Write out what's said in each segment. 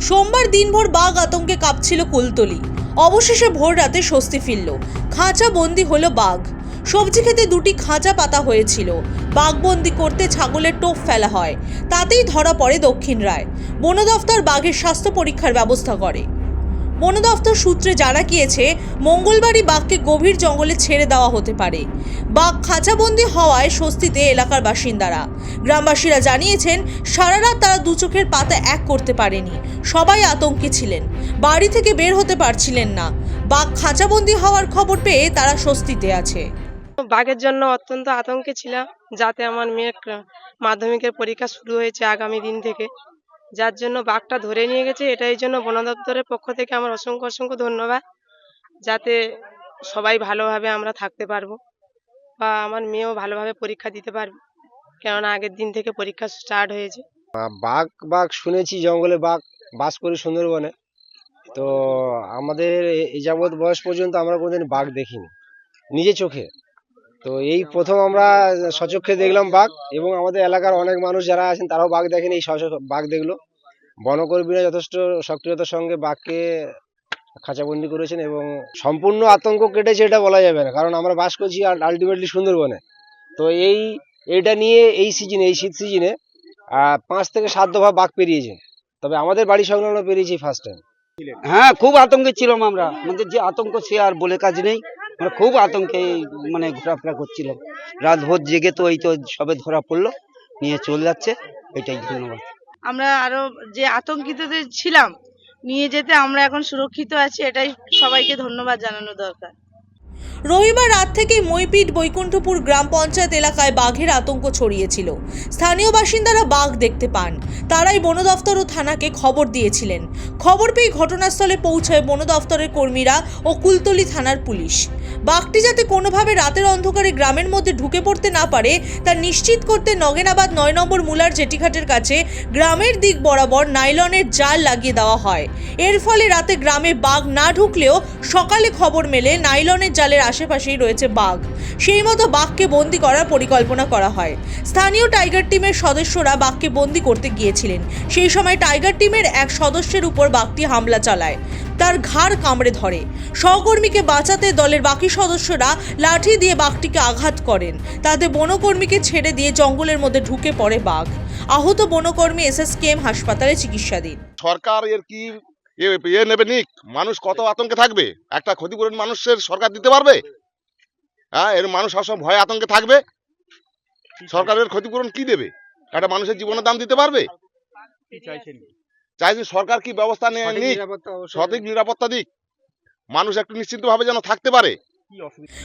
সোমবার দিনভর বাঘ আতঙ্কে কাঁপছিল কুলতলি। অবশেষে ভোর রাতে স্বস্তি ফিরল। খাঁচা বন্দি হল বাঘ। সবজি খেতে দুটি খাঁচা পাতা হয়েছিল। বাঘবন্দি করতে ছাগলের টোপ ফেলা হয়। তাতেই ধরা পড়ে দক্ষিণ রায়। বন দফতর বাঘের স্বাস্থ্য পরীক্ষার ব্যবস্থা করে। বন দফতর সূত্রে জানা গিয়েছে, মঙ্গলবারই বাঘকে গভীর জঙ্গলে ছেড়ে দেওয়া হতে পারে। বাঘ খাঁচাবন্দি হওয়ায় স্বস্তিতে এলাকার বাসিন্দারা। গ্রামবাসীরা জানিয়েছেন, সারা রাত তারা দু চোখের পাতা এক করতে পারেনি। সবাই আতঙ্কে ছিলেন। বাড়ি থেকে বের হতে পারছিলেন না। বাঘ খাঁচাবন্দি হওয়ার খবর পেয়ে তারা স্বস্তিতে আছে। বাঘের জন্য অত্যন্ত আতঙ্কে ছিলাম, যাতে আমার মেয়ের মাধ্যমিকের পরীক্ষা শুরু হয়েছে আগামী দিন থেকে। যার জন্য বাঘটা ধরে নিয়ে গেছে, এটাই জন্য বন দপ্তরের পক্ষ থেকে আমার অসংখ্য অসংখ্য ধন্যবাদ। যাতে সবাই ভালোভাবে আমরা থাকতে পারব বা আমার মেয়েও ভালোভাবে পরীক্ষা দিতে পারবে, কেননা আগের দিন থেকে পরীক্ষা স্টার্ট হয়েছে। বাঘ বাঘ শুনেছি, জঙ্গলে বাঘ বাস করি সুন্দরবনে। তো আমাদের এই যাবৎ বয়স পর্যন্ত আমরা কোনোদিন বাঘ দেখিনি, নিজে চোখে। তো এই প্রথম আমরা সচক্ষে দেখলাম বাঘ এবং আমাদের এলাকার অনেক মানুষ যারা আছেন তারাও বাঘ দেখেন এই বাঘ দেখল। বনকর্মীরা যথেষ্ট সক্রিয়তার সঙ্গে বাঘকে খাঁচাবন্দি করেছেন এবং সম্পূর্ণ আতঙ্ক কেটেছে এটা বলা যাবে না কারণ আমরা বাস করছি আর আলটিমেটলি সুন্দরবনে। তো এই এটা নিয়ে এই সিজনে এই শীত সিজনে পাঁচ থেকে সাত দফা বাঘ পেরিয়েছে। তবে আমাদের বাড়ি সংলগ্ন পেরিয়েছি ফার্স্ট টাইম হ্যাঁ খুব আতঙ্কে ছিলাম আমরা। আমাদের যে আতঙ্ক সে আর বলে কাজ নেই। আমরা খুব আতঙ্কে মানে ঘোরাফেরা করছিলাম রাত ভোর জেগে তো এই তো সবে ধরা পড়ল, নিয়ে চলে যাচ্ছে, এটাই ধন্যবাদ। আমরা আরও যে আতঙ্কিত ছিলাম, নিয়ে যেতে আমরা এখন সুরক্ষিত আছি, এটাই সবাইকে ধন্যবাদ জানানো দরকার। রবিবার রাত থেকেই মইপিট বৈকুণ্ঠপুর গ্রাম পঞ্চায়েত এলাকায় বাঘের আতঙ্ক ছড়িয়েছিল। স্থানীয় বাসিন্দারা বাঘ দেখতে পান। তারাই বন দফতর ও থানাকে খবর দিয়েছিলেন। খবর পেয়ে ঘটনাস্থলে পৌঁছায় বন দফতরের কর্মীরা ও কুলতলি থানার পুলিশ। বাঘটি যাতে কোনোভাবে রাতের অন্ধকারে গ্রামের মধ্যে ঢুকে পড়তে না পারে, তা নিশ্চিত করতে নগেনাবাদ নয় নম্বর মুলার জেটিঘাটের কাছে গ্রামের দিক বরাবর নাইলনের জাল লাগিয়ে দেওয়া হয়। এর ফলে রাতে গ্রামে বাঘ না ঢুকলেও সকালে খবর মেলে নাইলনের জালের আশেপাশেই রয়েছে বাঘ। সেই মতো বাঘকে বন্দি করার পরিকল্পনা করা হয়। স্থানীয় টাইগার টিমের সদস্যরা বাঘকে বন্দি করতে গিয়েছিলেন। সেই সময় টাইগার টিমের এক সদস্যের উপর বাঘটি হামলা চালায়। তার ঘাড় কামড়ে ধরে। সহকর্মীকে বাঁচাতে দলের বাকি সদস্যরা লাঠি দিয়ে বাঘটিকে আঘাত করেন। তাতে বনকর্মীকে ছেড়ে দিয়ে জঙ্গলের মধ্যে ঢুকে পড়ে বাঘ। আহত বনকর্মী এসএসকেএম হাসপাতালে চিকিৎসাধীন। সরকার এর কি এ এ নেবে নিক মানুষ কত আতঙ্কে থাকবে? একটা ক্ষতিপূরণ মানুষের সরকার দিতে পারবে? হ্যাঁ এর মানুষ সবসময় ভয় আতঙ্কে থাকবে? সরকারের ক্ষতিপূরণ কি দেবে? একটা মানুষের জীবনের দাম দিতে পারবে? চাইছি সরকার কি ব্যবস্থা নিয়ে নিক? সঠিক নিরাপত্তা দিক। মানুষ একটু নিশ্চিন্তভাবে যেন থাকতে পারে।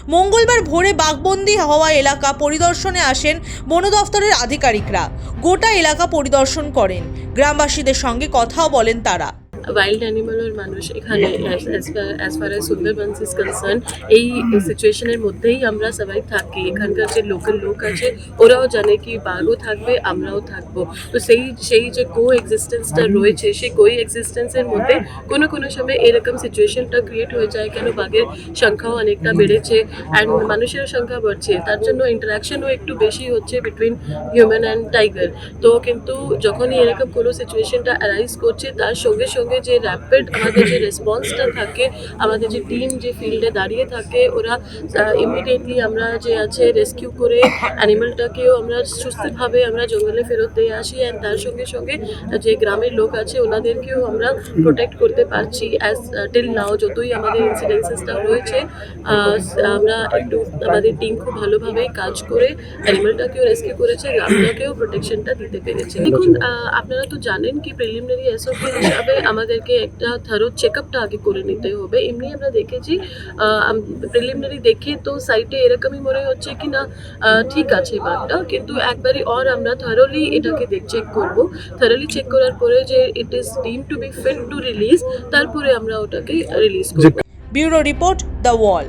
মঙ্গলবার ভোরে বাঘবন্দি হওয়া এলাকা পরিদর্শনে আসেন বন দফতরের আধিকারিকরা। গোটা এলাকা পরিদর্শন করেন। গ্রামবাসীদের সঙ্গে কথাও বলেন তারা। ওয়াইল্ড অ্যানিমাল আর মানুষ এখানে as far as Sundarbans is concern এই সিচুয়েশনের মধ্যেই আমরা সবাই থাকি। এখানকার যে লোকাল লোক আছে, ওরাও জানে কি বাঘও থাকবে, আমরাও থাকব। তো সেই সেই যে কো এক্সিস্টেন্সটা রয়েছে, সেই কো এক্সিস্টেন্সের মধ্যে কোনো কোনো সময় এরকম সিচুয়েশনটা ক্রিয়েট হয়ে যায় কেন? বাঘের সংখ্যাও অনেকটা বেড়েছে অ্যান্ড মানুষের সংখ্যা বাড়ছে। তার জন্য ইন্টারাকশনও একটু বেশি হচ্ছে বিটুইন হিউম্যান অ্যান্ড টাইগার তো কিন্তু যখনই এরকম কোনো সিচুয়েশনটা অ্যারাইজ করছে, তার সঙ্গে সঙ্গে যে র্যাপিড আমাদের যে রেসপন্সটা থাকে, আমাদের যে টিম যে ফিল্ডে দাঁড়িয়ে থাকে, ওরা ইমিডিয়েটলি আমরা যে আছে রেস্কিউ করে অ্যানিমালটাকেও আমরা সুস্থভাবে আমরা জঙ্গলে ফেরত দিয়ে আসি অ্যান্ড তার সঙ্গে সঙ্গে যে গ্রামের লোক আছে, ওনাদেরকেও আমরা প্রোটেক্ট করতে পারছি। অ্যাজ টিল নাও যতই আমাদের ইনসিডেন্সেসটা রয়েছে আমরা একটু আমাদের টিম খুব ভালোভাবে কাজ করে অ্যানিমেলটাকেও রেস্কিউ করেছে, গ্রামটাকেও প্রোটেকশনটা দিতে পেরেছে। দেখুন আপনারা তো জানেন কি প্রিলিমিনারি এসওপি হিসাবে আমাদেরকে একটা থারো চেকআপটা আগে করে নিতে হবে। এমনি আমরা দেখেছি প্রিলিমিনারি দেখে তো সাইটে এরকমই মনে হচ্ছে কি না ঠিক আছে বাঘটা কিন্তু একবারই অর আমরা থারোলি এটাকে দেখ চেক করব। থারোলি চেক করার পরে যে it is deemed to be fit to release তারপরে আমরা ওটাকে রিলিজ করব। Bureau report the wall